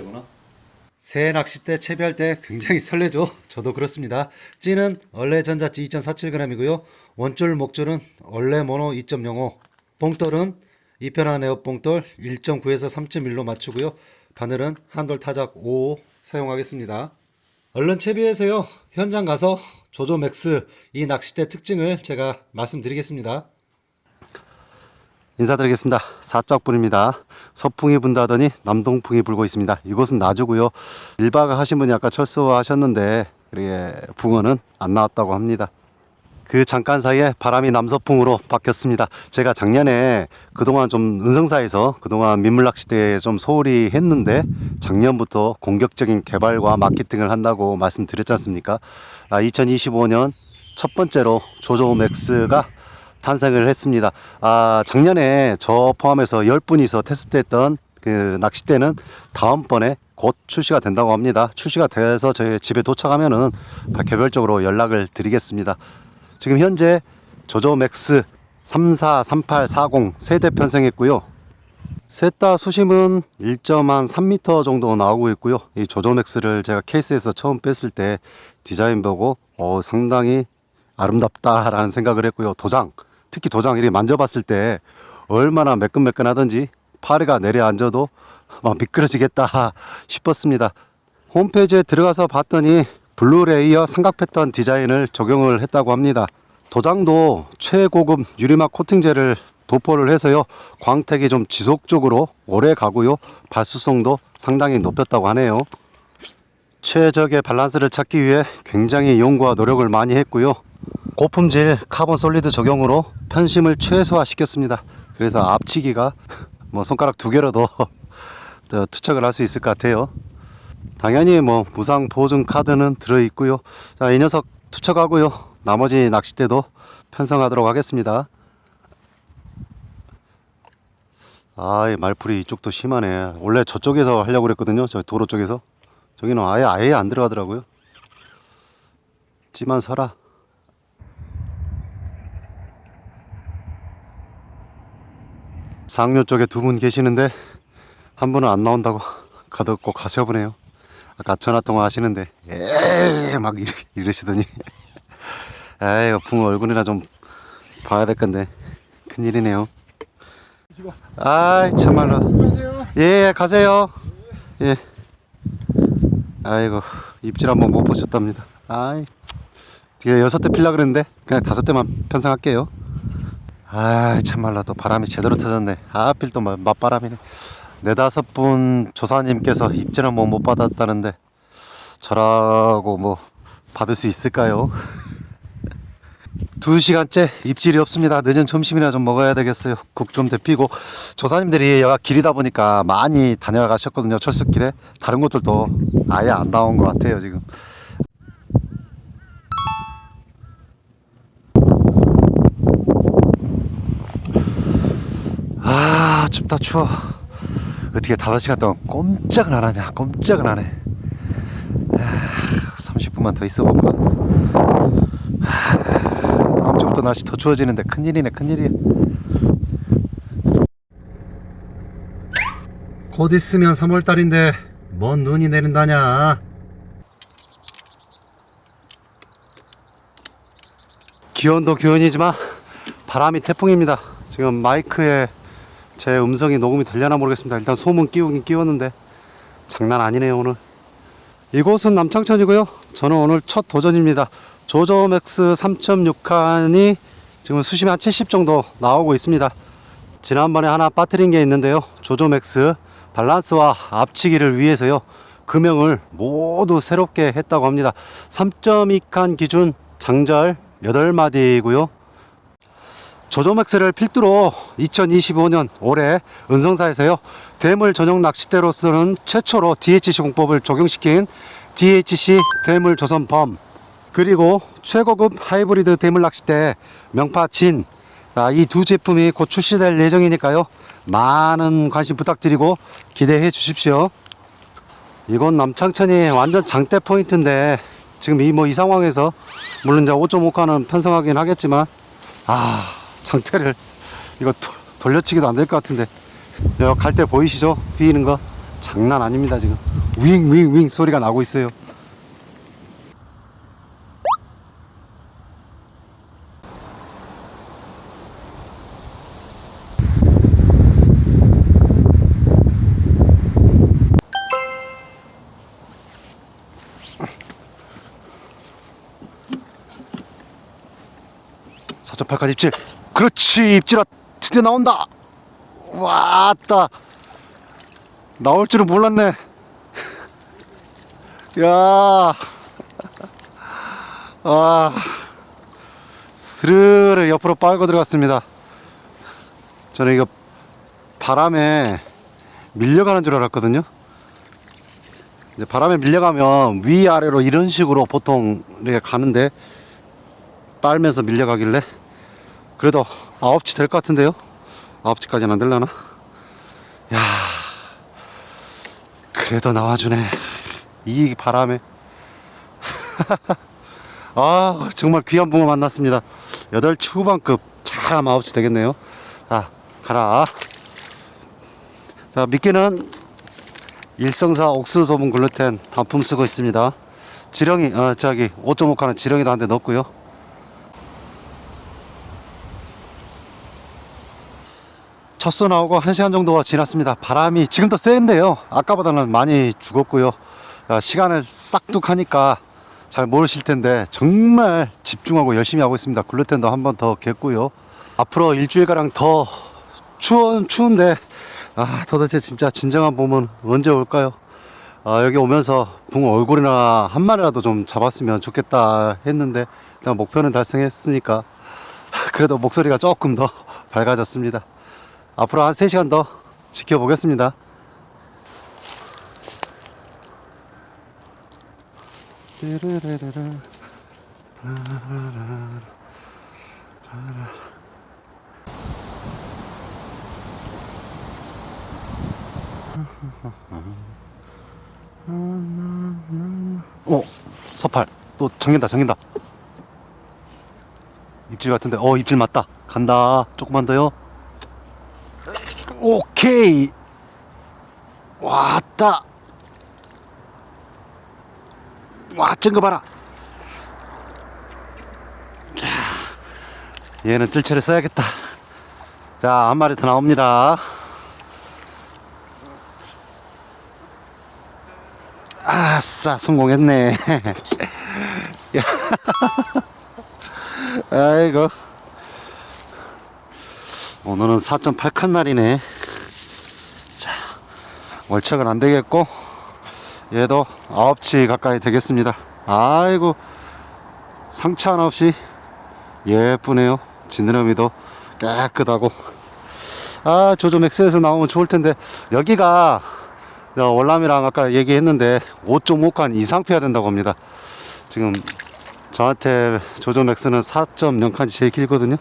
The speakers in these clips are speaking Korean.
때구나? 새 낚싯대 채비할 때 굉장히 설레죠? 저도 그렇습니다. 찌는 원래 전자찌 2.47g이고요. 원줄 목줄은 원래 모노 2.05 봉돌은 이편한 에어 봉돌 1.9에서 3.1로 맞추고요. 바늘은 한돌 타작 5 사용하겠습니다. 얼른 채비해서요. 현장 가서 조조 맥스 이 낚싯대 특징을 제가 말씀드리겠습니다 인사드리겠습니다. 사짝분입니다. 서풍이 분다더니 남동풍이 불고 있습니다. 이곳은 나주고요. 1박 하신 분이 아까 철수하셨는데 그게 붕어는 안 나왔다고 합니다. 그 잠깐 사이에 바람이 남서풍으로 바뀌었습니다. 제가 작년에 그동안 좀 은성사에서 그동안 민물낚시대에 좀 소홀히 했는데 작년부터 공격적인 개발과 마케팅을 한다고 말씀드렸지 않습니까? 아, 2025년 첫 번째로 조조 맥스가 탄생을 했습니다. 아, 작년에 저 포함해서 10분이서 테스트했던 그 낚싯대는 다음번에 곧 출시가 된다고 합니다. 출시가 돼서 저희 집에 도착하면은 개별적으로 연락을 드리겠습니다. 지금 현재 조조맥스 34, 38, 40 세대 편성했고요. 셋다 수심은 1.3m 정도 나오고 있고요. 이 조조맥스를 제가 케이스에서 처음 뺐을 때 디자인 보고 어, 상당히 아름답다라는 생각을 했고요. 도장, 특히 도장 이렇게 만져봤을 때 얼마나 매끈매끈하던지 파리가 내려앉아도 막 미끄러지겠다 싶었습니다. 홈페이지에 들어가서 봤더니 블루레이어 삼각 패턴 디자인을 적용을 했다고 합니다. 도장도 최고급 유리막 코팅제를 도포를 해서요. 광택이 좀 지속적으로 오래 가고요. 발수성도 상당히 높였다고 하네요. 최적의 밸런스를 찾기 위해 굉장히 연구와 노력을 많이 했고요. 고품질 카본 솔리드 적용으로 편심을 최소화 시켰습니다. 그래서 앞치기가 뭐 손가락 두 개로도 저 투척을 할 수 있을 것 같아요. 당연히 뭐 무상 보증 카드는 들어 있고요. 자, 이 녀석 투척하고요. 나머지 낚싯대도 편성하도록 하겠습니다. 아, 이 말풀이 이쪽도 심하네. 원래 저쪽에서 하려고 그랬거든요. 저 도로 쪽에서. 저기는 아예 아예 안 들어가더라고요. 찌만 서라. 상류 쪽에 두 분 계시는데 한 분은 안 나온다고 가득 가셔 보네요. 아까 전화 통화 하시는데 에막 이러, 이러시더니 에이 붕어 얼굴이나 좀 봐야 될 건데 큰일이네요. 아이 참말로 예 가세요. 예. 아이고 입질 한번 못 보셨답니다. 아이 뒤에 여섯 대 필라 그랬는데 그냥 다섯 대만 편성할게요. 아 참말로 또 바람이 제대로 터졌네. 하필 또 맞- 맞바람이네. 네다섯 분 조사님께서 입질 한번 못 받았다는데 저라고 뭐 받을 수 있을까요? 두 시간째 입질이 없습니다. 늦은 점심이나 좀 먹어야 되겠어요. 국 좀 데피고 조사님들이 여가 길이다 보니까 많이 다녀가셨거든요. 철수길에 다른 곳들도 아예 안 나온 것 같아요 지금. 아 춥다 추워. 어떻게 다섯 시간 동안 꼼짝을 안 하냐? 꼼짝을 안 해. 아, 30분만 더 있어 볼까? 다음 주부터 날씨 더 추워지는데 큰일이네 큰일이야 곧 있으면 3월달인데 뭔 눈이 내린다냐 기온도 기온이지만 바람이 태풍입니다 지금 마이크에 제 음성이 녹음이 되려나 모르겠습니다. 일단 소문 끼우긴 끼웠는데 장난 아니네요 오늘. 이곳은 남창천이고요. 저는 오늘 첫 도전입니다. 조저맥스 3.6칸이 지금 수심이 한 70 정도 나오고 있습니다. 지난번에 하나 빠뜨린 게 있는데요. 조조맥스 밸런스와 앞치기를 위해서요. 금형을 모두 새롭게 했다고 합니다. 3.2칸 기준 장절 8마디고요 조조맥스를 필두로 2025년 올해 은성사에서요 대물 전용 낚싯대로서는 최초로 DHC 공법을 적용시킨 DHC 대물 조선 범 그리고 최고급 하이브리드 대물 낚싯대 명파 진 아, 이두 제품이 곧 출시될 예정이니까요 많은 관심 부탁드리고 기대해 주십시오. 이건 남창천이 완전 장대 포인트인데 지금 이 뭐 이 상황에서 물론 이제 5.5칸은 편성하긴 하겠지만 아 장대를 이거 도- 돌려치기도 안 될 것 같은데. 갈때 보이시죠? 휘는 거? 장난 아닙니다 지금. 윙윙윙 소리가 나고 있어요. 사점팔까지 입질 그렇지 입질아 드디어 나온다. 왔다. 나올 줄은 몰랐네. 야. 아, 스르르 옆으로 빨고 들어갔습니다. 저는 이거 바람에 밀려가는 줄 알았거든요. 이제 바람에 밀려가면 위아래로 이런 식으로 보통 이렇게 가는데 빨면서 밀려가길래 그래도 아홉치 될것 같은데요. 아홉치까지는 안 될라나? 야, 그래도 나와주네. 이 바람에. 아, 정말 귀한 붕어 만났습니다. 여덟 후반급 잘하면 아홉치 되겠네요. 자, 가라. 자, 미끼는 일성사 옥수소분 글루텐 단품 쓰고 있습니다. 지렁이, 어, 저기 5.5칸은 지렁이도 한 대 넣었고요. 첫수 나오고 1시간 정도가 지났습니다. 바람이 지금도 센데요. 아까보다는 많이 죽었고요. 아, 시간을 싹둑하니까 잘 모르실 텐데 정말 집중하고 열심히 하고 있습니다. 글루텐도 한 번 더 겠고요. 앞으로 일주일가량 더 추운, 추운데 아, 도대체 진짜 진정한 봄은 언제 올까요? 아, 여기 오면서 붕어 얼굴이나 한 마리라도 좀 잡았으면 좋겠다 했는데 일단 목표는 달성했으니까 그래도 목소리가 조금 더 밝아졌습니다. 앞으로 한 3시간 더 지켜보겠습니다. 어, 서팔. 또 잠긴다, 잠긴다. 입질 같은데, 어, 입질 맞다. 간다. 조금만 더요. 오케이. 왔다. 와, 쩐거 봐라. 야, 얘는 뜰채를 써야겠다. 자, 한 마리 더 나옵니다. 아싸, 성공했네. 야. 아이고. 오늘은 4.8칸 날이네. 자, 월척은 안 되겠고, 얘도 9치 가까이 되겠습니다. 아이고, 상처 하나 없이 예쁘네요. 지느러미도 깨끗하고. 아, 조조 맥스에서 나오면 좋을 텐데, 여기가 어, 월남이랑 아까 얘기했는데 5.5칸 이상 패야 된다고 합니다. 지금 저한테 조조 맥스는 4.0칸이 제일 길거든요.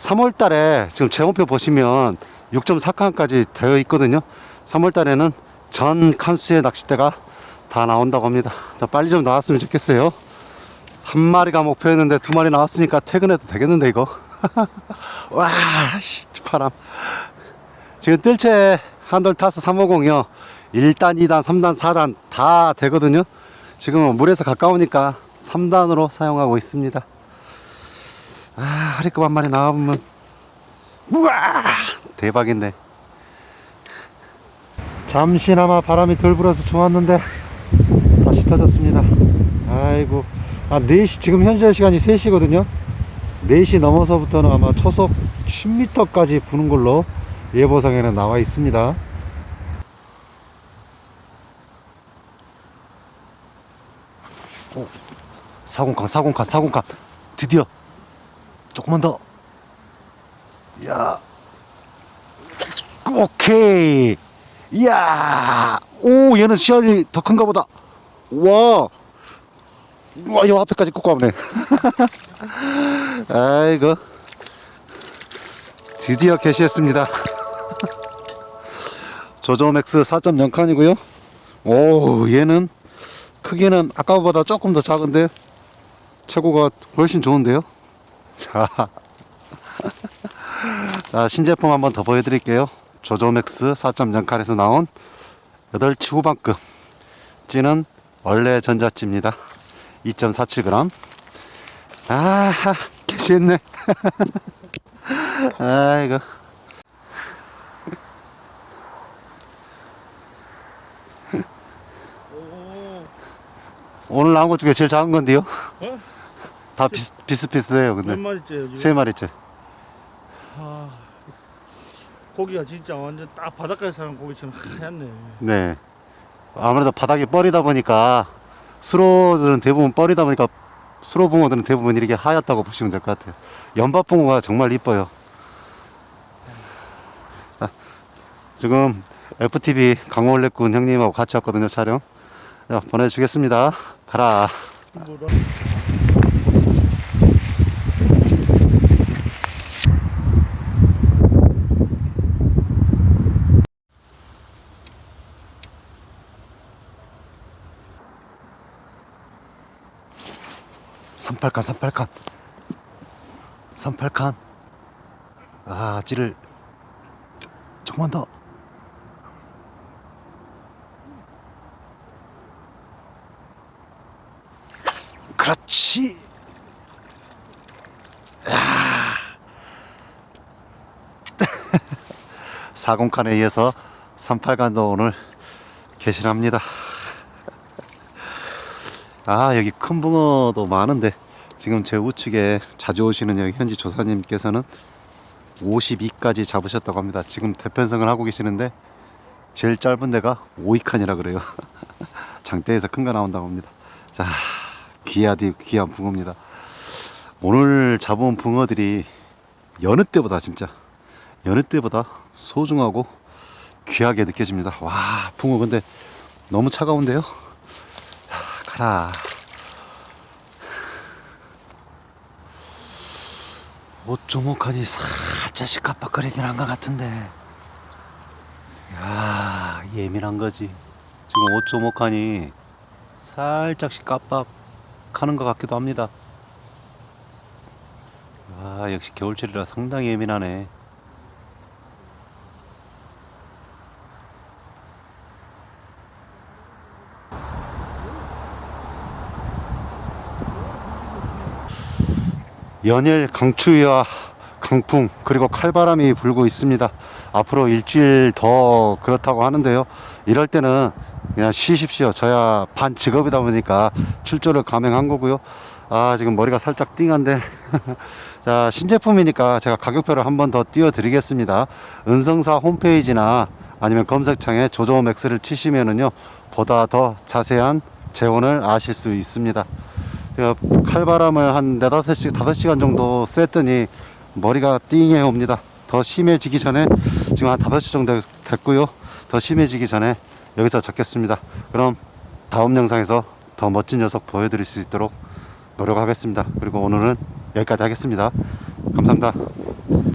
3월 달에 지금 제목표 보시면 6.4칸까지 되어 있거든요. 3월 달에는 전 칸수의 낚싯대가 다 나온다고 합니다. 자, 빨리 좀 나왔으면 좋겠어요. 한 마리가 목표였는데 두 마리 나왔으니까 퇴근해도 되겠는데 이거. 와, 씨, 바람. 지금 뜰채 한돌 타스 350이요. 1단, 2단, 3단, 4단 다 되거든요. 지금은 물에서 가까우니까 3단으로 사용하고 있습니다. 아, 하리급 한 마리 나와보면 우와 대박인데. 잠시나마 바람이 덜 불어서 좋았는데 다시 터졌습니다. 아이고 아 4시 지금 현재 시간이 3시거든요. 4시 넘어서부터는 아마 초속 10m까지 부는 걸로 예보상에는 나와 있습니다. 오, 사공칸 사공칸 사공칸. 드디어 조금만 더. 야. 오케이. 야. 오, 얘는 시야이 더 큰가 보다. 와. 와, 요 앞에까지 꽂고 왔네. 아이고. 드디어 개시했습니다. 조조맥스 4.0 칸이고요. 오, 얘는 크기는 아까보다 조금 더 작은데 최고가 훨씬 좋은데요. 자, 자 신제품 한번 더 보여드릴게요. 조조맥스 4.0 칼에서 나온 8치 후반급 찌는 원래 전자찌입니다. 2.47g. 아하, 개시했네. 아이고. 오늘 나온 것 중에 제일 작은 건데요. 어? 다 비슷, 비슷비슷해요, 근데. 몇 마리째요 지금? 세 마리째. 아, 고기가 진짜 완전 딱 바닷가에 사는 고기처럼 하얗네. 네. 아무래도 바닥이 뻘이다 보니까 수로들은 대부분 뻘이다 보니까 수로 붕어들은 대부분 이렇게 하얗다고 보시면 될 것 같아요. 연밥 붕어가 정말 이뻐요. 아, 지금 FTV 강원래꾼 형님하고 같이 왔거든요 촬영. 자, 보내주겠습니다. 가라. 뭐라? 삼팔칸 삼팔칸. 삼팔칸. 아 찌를 조금만 더. 그렇지. 사공칸에 이어서 삼팔칸도 오늘 개신합니다. 아 여기 큰 붕어도 많은데 지금 제 우측에 자주 오시는 현지 조사님께서는 52까지 잡으셨다고 합니다. 지금 대편성을 하고 계시는데 제일 짧은 데가 5위칸이라 그래요. 장대에서 큰 거 나온다고 합니다. 자 귀하디 귀한 붕어입니다. 오늘 잡은 붕어들이 여느 때보다 진짜 여느 때보다 소중하고 귀하게 느껴집니다. 와 붕어 근데 너무 차가운데요. 가라. 옷 조목하니 살짝씩 깜빡거리긴 한 것 같은데. 야 예민한 거지. 지금 옷 조목하니 살짝씩 깜빡하는 것 같기도 합니다. 아 역시 겨울철이라 상당히 예민하네. 연일 강추위와 강풍 그리고 칼바람이 불고 있습니다. 앞으로 일주일 더 그렇다고 하는데요. 이럴 때는 그냥 쉬십시오. 저야 반 직업이다 보니까 출조를 감행한 거고요. 아 지금 머리가 살짝 띵한데 자 신제품이니까 제가 가격표를 한 번 더 띄워드리겠습니다. 은성사 홈페이지나 아니면 검색창에 조조맥스를 치시면은요 보다 더 자세한 재원을 아실 수 있습니다. 제가 칼바람을 한 네다섯 시 다섯 시간 정도 쐈더니 머리가 띵해 옵니다. 더 심해지기 전에 지금 한 다섯 시 정도 됐고요. 더 심해지기 전에 여기서 잡겠습니다. 그럼 다음 영상에서 더 멋진 녀석 보여드릴 수 있도록 노력하겠습니다. 그리고 오늘은 여기까지 하겠습니다. 감사합니다.